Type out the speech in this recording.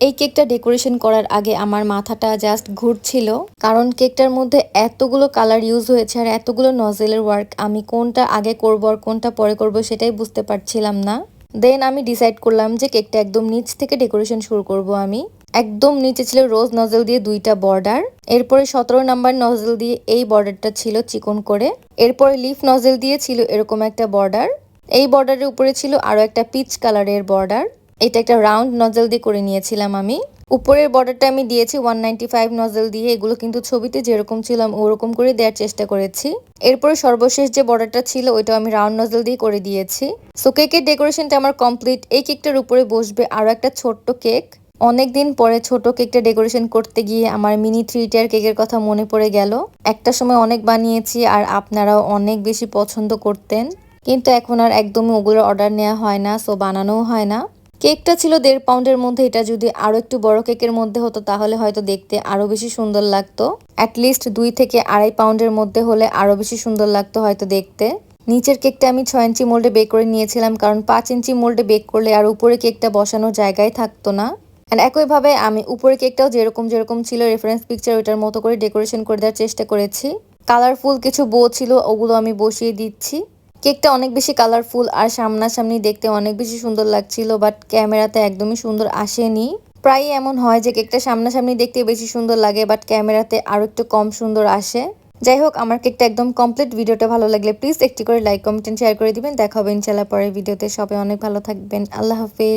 এই কেকটা ডেকোরেশন করার আগে আমার মাথাটা জাস্ট ঘুরছিল। কারণ কেকটার মধ্যে এতগুলো কালার ইউজ হয়েছে আর এতগুলো নজেলের ওয়ার্ক, আমি কোনটা আগে করব আর কোনটা পরে করব সেটাই বুঝতে পারছিলাম না। দেন আমি ডিসাইড করলাম যে কেকটা একদম নিচ থেকে ডেকোরেশন শুরু করব আমি। একদম নিচে ছিল রোজ নজল দিয়ে দুইটা বর্ডার। এরপরে সতেরো নাম্বার নজল দিয়ে এই বর্ডারটা ছিল চিকন করে। এরপরে লিফ নজল দিয়ে ছিল এরকম একটা বর্ডার। এই বর্ডারের উপরে ছিল আরও একটা পিচ কালারের বর্ডার। এটা একটা রাউন্ড নজল দিয়ে করে নিয়েছিলাম আমি। উপরের বর্ডারটা আমি দিয়েছি ওয়ান ফাইভ নজল দিয়ে। এগুলো কিন্তু ছবিতে যেরকম ছিলাম ওরকম করে দেওয়ার চেষ্টা করেছি। এরপরে সর্বশেষ যে বর্ডারটা ছিল ওইটা আমি রাউন্ড নজল দিয়ে করে দিয়েছি। সো কেকের ডেকোরেশনটা আমার কমপ্লিট এই কেকটার উপরে বসবে আরও একটা ছোট্ট কেক অনেক দিন পরে ছোট কেকটা ডেকোরেশন করতে গিয়ে আমার মিনি থ্রি টিয়ার কেকের কথা মনে পড়ে গেল। একটা সময় অনেক বানিয়েছি আর আপনারাও অনেক বেশি পছন্দ করতেন। কিন্তু এখন আর একদমই ওগুলোর অর্ডার নেওয়া হয় না সো বানানোও হয় না। কেকটা ছিল দেড় পাউন্ডের মধ্যে, এটা যদি আরও একটু বড় কেকের মধ্যে হতো, তাহলে হয়তো দেখতে আরও বেশি সুন্দর লাগতো। অ্যাটলিস্ট দুই থেকে আড়াই পাউন্ডের মধ্যে হলে আরও বেশি সুন্দর লাগতো হয়তো দেখতে। নিচের কেকটা আমি ছয় ইঞ্চি মোল্ডে বেক করে নিয়েছিলাম, কারণ পাঁচ ইঞ্চি মোল্ডে বেক করলে আর উপরে কেকটা বসানোর জায়গায় থাকতো না। অ্যান্ড একইভাবে আমি উপরে কেকটাও যেরকম যেরকম ছিল রেফারেন্স পিকচার ওইটার মতো করে ডেকোরেশন করে দেওয়ার চেষ্টা করেছি। কালারফুল কিছু বো ছিল, ওগুলো আমি বসিয়ে দিচ্ছি। কেকটা অনেক বেশি কালারফুল আর সামনাসামনি দেখতে অনেক বেশি সুন্দর লাগছিল বাট ক্যামেরাতে একদমই সুন্দর আসেনি। প্রায়ই এমন হয় যে কেকটা সামনাসামনি দেখতে বেশি সুন্দর লাগে বাট ক্যামেরাতে আরও একটু কম সুন্দর আসে। যাই হোক, আমার কেকটা একদম কমপ্লিট ভিডিওটা ভালো লাগলে প্লিজ একটি করে লাইক কমেন্ট শেয়ার করে দিবেন। দেখা হবে ইনশাল্লাহ পরের ভিডিওতে। সবাই অনেক ভালো থাকবেন। আল্লাহ হাফিজ।